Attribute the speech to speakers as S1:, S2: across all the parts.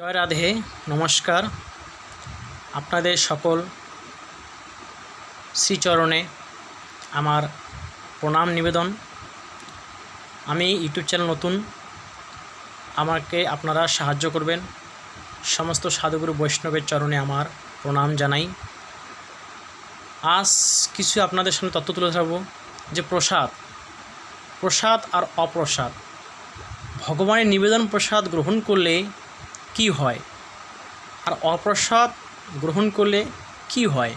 S1: জয় রাধে, নমস্কার। আপনাদের সকল শ্রীচরণে আমার প্রণাম নিবেদন। আমি ইউটিউব চ্যানেল নতুন। আমাকে আপনারা সাহায্য করবেন। সমস্ত সাধুগুরু বৈষ্ণবের চরণে আমার প্রণাম জানাই। আজ কিছু আপনাদের সামনে তথ্য তুলে ধরবো যে প্রসাদ প্রসাদ আর অপ্রসাদ। ভগবানের নিবেদন প্রসাদ গ্রহণ করলে কি হয়? আর অপ্রসাদ গ্রহণ করলে কি হয়?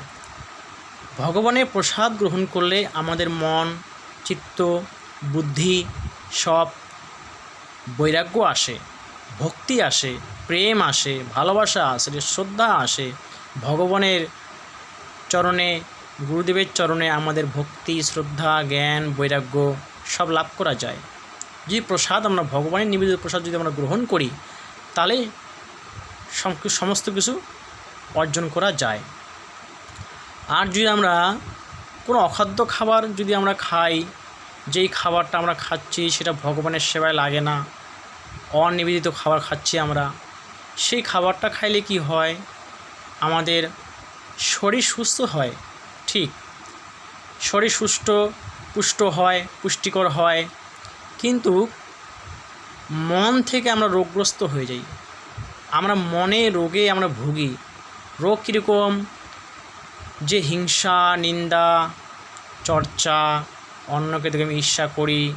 S1: ভগবানের প্রসাদ গ্রহণ করলে আমাদের মন, চিত্ত, বুদ্ধি সব বৈরাগ্য আসে, ভক্তি আসে, প্রেম আসে, ভালোবাসা আসে, শ্রদ্ধা আসে। ভগবানের চরণে, গুরুদেবের চরণে আমাদের ভক্তি, শ্রদ্ধা, জ্ঞান, বৈরাগ্য সব লাভ করা যায়। যে প্রসাদ আমরা, ভগবানের নিবেদিত প্রসাদ যদি আমরা গ্রহণ করি, তাহলে সমস্ত কিছু অর্জন করা যায়। আর যদি আমরা কোনো অখাদ্য খাবার যদি আমরা খাই, যেই খাবারটা আমরা খাচ্ছি সেটা ভগবানের সেবায় লাগে না, অনিবেদিত খাবার খাচ্ছি আমরা, সেই খাবারটা খাইলে কি হয়? আমাদের শরীর সুস্থ হয়, ঠিক। শরীর সুস্থ, পুষ্ট হয়, পুষ্টিকর হয়, কিন্তু মন থেকে আমরা রোগগ্রস্ত হয়ে যাই। আমরা মনে রোগে আমরা ভুগি। রোগ কীরকম? যে হিংসা, নিন্দা, চর্চা, অন্যকে দেখে আমি ঈর্ষা করি,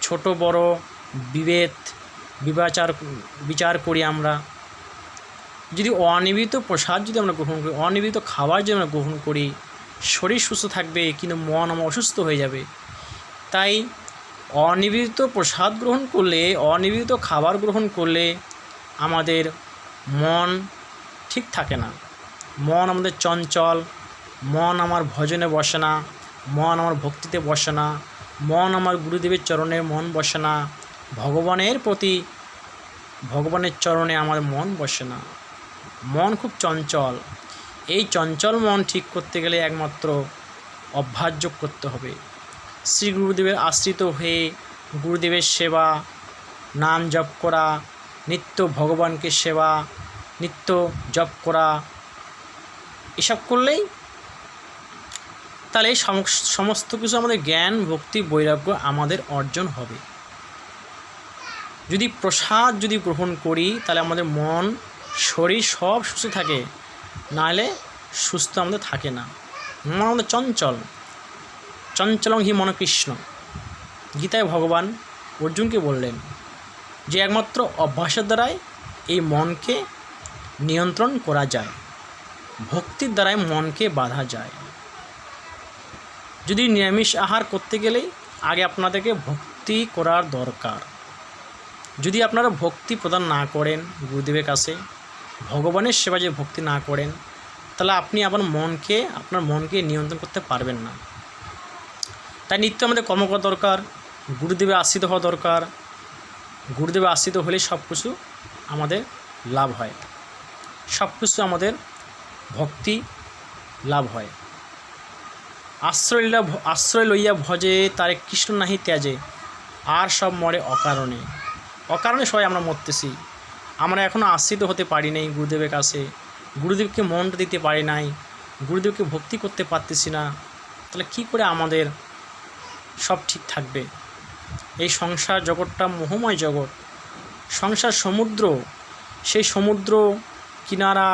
S1: ছোট, বড় বিভেদ, বিবাচার, বিচার করি আমরা। যদি অনিয়মিত প্রসাদ যদি আমরা গ্রহণ করি, অনিয়মিত খাবার যদি আমরা গ্রহণ করি, শরীর সুস্থ থাকবে কিন্তু মন আমার অসুস্থ হয়ে যাবে। তাই অনিয়মিত প্রসাদ গ্রহণ করলে, অনিয়মিত খাবার গ্রহণ করলে আমাদের মন ঠিক থাকে না। মন আমাদের চঞ্চল, মন আমার ভজনে বসে না, মন আমার ভক্তিতে বসে না, মন আমার গুরুদেবের চরণে মন বসে না, ভগবানের প্রতি, ভগবানের চরণে আমার মন বসে না। মন খুব চঞ্চল। এই চঞ্চল মন ঠিক করতে গেলে একমাত্র অভ্যাস করতে হবে। শ্রী গুরুদেবের আশ্রিত হয়ে গুরুদেবের সেবা, নাম জপ করা নিত্য ভগবানকে সেবা, নিত্য জপ করা, এসব করলেই তাহলে সম- সমস্ত কিছু আমাদের জ্ঞান, ভক্তি, বৈরাগ্য আমাদের অর্জন হবে। যদি প্রসাদ যদি গ্রহণ করি, তাহলে আমাদের মন, শরীর সব সুস্থ থাকে, নাহলে সুস্থ আমাদের থাকে না। মন আমাদের চঞ্চল, চঞ্চলং হি মনকৃষ্ণ। গীতায় ভগবান অর্জুনকে বললেন যে একমাত্র অভ্যাসের দ্বারাই এই মনকে নিয়ন্ত্রণ করা যায়, ভক্তির দ্বারাই মনকে বাঁধা যায়। যদি নিরামিষ আহার করতে গেলেই আগে আপনাদেরকে ভক্তি করার দরকার। যদি আপনারা ভক্তি প্রদান না করেন গুরুদেবের কাছে, ভগবানের সেবা যে ভক্তি না করেন, তাহলে আপনি আপনার মনকে আপনার মনকে নিয়ন্ত্রণ করতে পারবেন না। তাই নিত্য আমাদের কর্ম করা দরকার, গুরুদেবের আশ্রিত হওয়া দরকার গুরুদেবের আশ্রিত হলেই সব কিছু আমাদের লাভ হয়। সব কিছু আমাদের ভক্তি লাভ হয়। আশ্রয় আশ্রয় লইয়া ভজে, তারে কৃষ্ণ নাহি ত্যাজে, আর সব মরে অকারণে। অকারণে সবাই আমরা মরতেছি। আমরা এখনও আশ্রিত হতে পারি নাই গুরুদেবের কাছে। গুরুদেবকে মনটা দিতে পারি নাই। গুরুদেবকে ভক্তি করতে পারতেছি না। তাহলে কি করে আমাদের সব ঠিক থাকবে? এই সংসার জগৎটা মোহময় জগৎ। সংসার সমুদ্র, সেই সমুদ্র কিনারা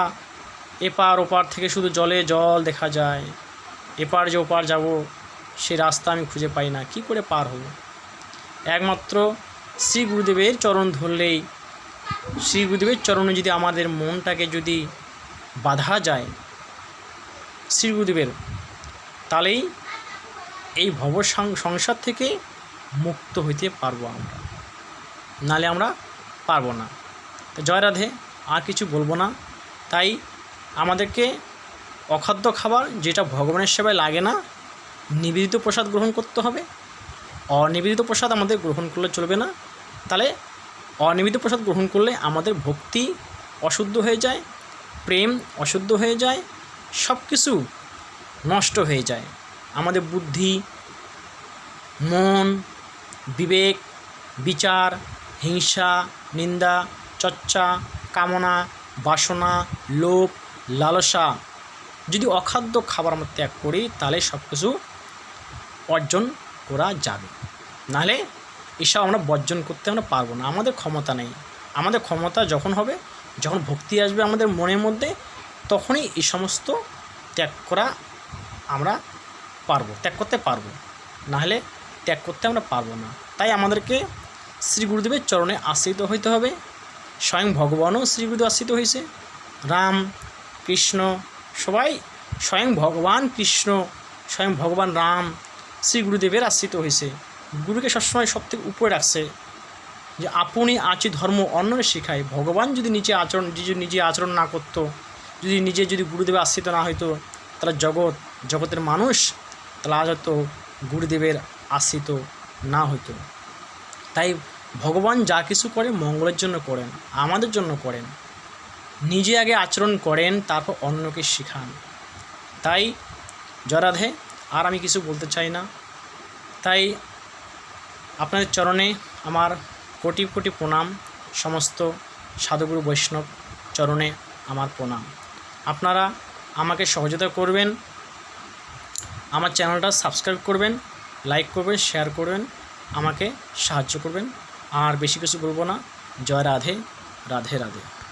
S1: এপার ওপার থেকে শুধু জলে জল দেখা যায়। এপার যে ওপার যাব, সে রাস্তা আমি খুঁজে পাই না। কি করে পার হব? একমাত্র শ্রী গুরুদেবের চরণ ধরলেই, শ্রী গুরুদেবের চরণে যদি আমাদের মনটাকে যদি বাধা যায়, শ্রী গুরুদেবের, তাহলেই এই ভব সংসার থেকে মুক্ত হইতে পারব আমরা। নালে আমরা পারব না। তো জয় রাধে, আর কিছু বলব না। তাই আমাদেরকে অখাদ্য খাবার যেটা ভগবানের সেবায় লাগে না, নিবেদিত প্রসাদ গ্রহণ করতে হবে। অনিবেদিত প্রসাদ আমাদের গ্রহণ করলে চলবে না। তাহলে অনিবেদিত প্রসাদ গ্রহণ করলে আমাদের ভক্তি অশুদ্ধ হয়ে যায়, প্রেম অশুদ্ধ হয়ে যায় সব কিছু নষ্ট হয়ে যায়। আমাদের বুদ্ধি, মন বিবেক, বিচার, হিংসা, নিন্দা, চর্চা, কামনা, বাসনা, লোভ, লালসা যদি অখাদ্য খাবার আমরা ত্যাগ করি, তাহলে সব কিছু অর্জন করা যাবে। নাহলে এসব আমরা বর্জন করতে আমরা পারব না। আমাদের ক্ষমতা নেই। আমাদের ক্ষমতা যখন হবে, যখন ভক্তি আসবে আমাদের মনের মধ্যে, তখনই এই সমস্ত ত্যাগ করা আমরা পারব, ত্যাগ করতে পারব। নাহলে ত্যাগ করতে আমরা পারব না। তাই আমাদেরকে শ্রী গুরুদেবের চরণে আশ্রিত হইতে হবে। স্বয়ং ভগবানও শ্রী গুরুদেব আশ্রিত হয়েছে রাম, কৃষ্ণ, সবাই স্বয়ং ভগবান কৃষ্ণ, স্বয়ং ভগবান রাম শ্রী গুরুদেবের আশ্রিত হয়েছে গুরুকে সবসময় সব থেকে উপরে রাখছে যে আপনি আচি ধর্ম অন্যরে শেখায়। ভগবান যদি নিজে আচরণ নিজে আচরণ না করতো, যদি নিজে যদি গুরুদেবের আশ্রিত না হইতো, তাহলে জগৎ, জগতের মানুষ, তাহলে আজ হয়তো গুরুদেবের আশ্রিত না হইতো। তাই ভগবান যা কিছু করে মঙ্গলের জন্য করেন, আমাদের জন্য করেন। নিজে আগে আচরণ করেন, তারপর অন্যকে শেখান। তাই, জরাধে, আর আমি কিছু বলতে চাই না। তাই আপনাদের চরণে আমার কোটি কোটি প্রণাম, সমস্ত সাধুগুরু বৈষ্ণব চরণে আমার প্রণাম। আপনারা আমাকে সহযোগিতা করবেন, আমার চ্যানেলটা সাবস্ক্রাইব করবেন লাইক করবেন শেয়ার করবেন, আমাকে সাহায্য করবেন। আর বেশি কিছু বলব না। জয় রাধে রাধে রাধে।